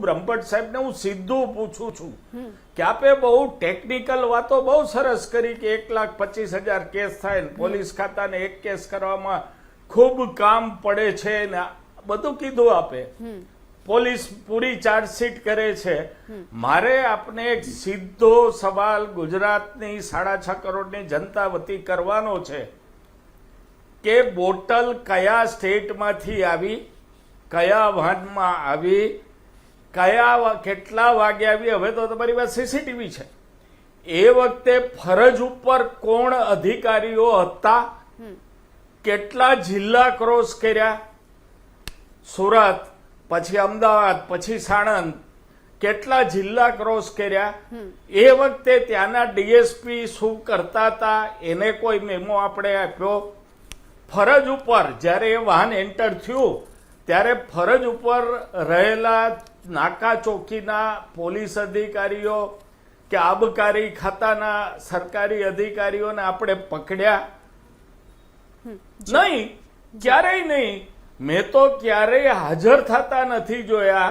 બ્રહ્મભટ્ટ સાહેબને હું સીધું પૂછું છું કે આપે બહુ ટેકનિકલ વાતો બહુ સરસ કરી કે એક લાખ પચીસ હજાર કેસ થાય ને પોલીસ ખાતાને એક કેસ કરવામાં ખૂબ કામ પડે છે ને બધું કીધું આપે. પોલીસ પૂરી ચાર્જશીટ કરે છે. મારે આપને એક સીધો સવાલ ગુજરાતની સાડા છ કરોડની જનતા વતી કરવાનો છે કે બોટલ કયા સ્ટેટમાંથી આવી, કયા વાહનમાં આવી કયા કેટલા વાગે આવી? હવે તો તમારી પાસે સીસીટીવી છે. એ વખતે ફરજ ઉપર કોણ અધિકારીઓ હતા? કેટલા જિલ્લા ક્રોસ કર્યા? સુરત પછી અમદાવાદ પછી સાણંદ. કેટલા જિલ્લા ક્રોસ કર્યા? એ વખતે ત્યાંના ડીએસપી શું કરતા હતા? એને કોઈ મેમો આપણે આપ્યો? ફરજ ઉપર જ્યારે એ વાહન એન્ટર થયું ત્યારે ફરજ ઉપર રહેલા નાકા ચોકીના પોલીસ અધિકારીઓ કે આબકારી ખાતાના સરકારી અધિકારીઓને આપણે પકડ્યા. નહીં ક્યારેય નહીં. મેં તો ક્યારેય હાજર થતા નથી જોયા.